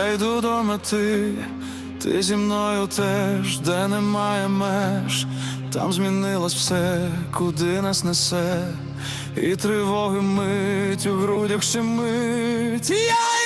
Я йду до мети, ти зі мною теж, де немає меж, там змінилось все, куди нас несе, і тривоги мить у грудях ще мить. Я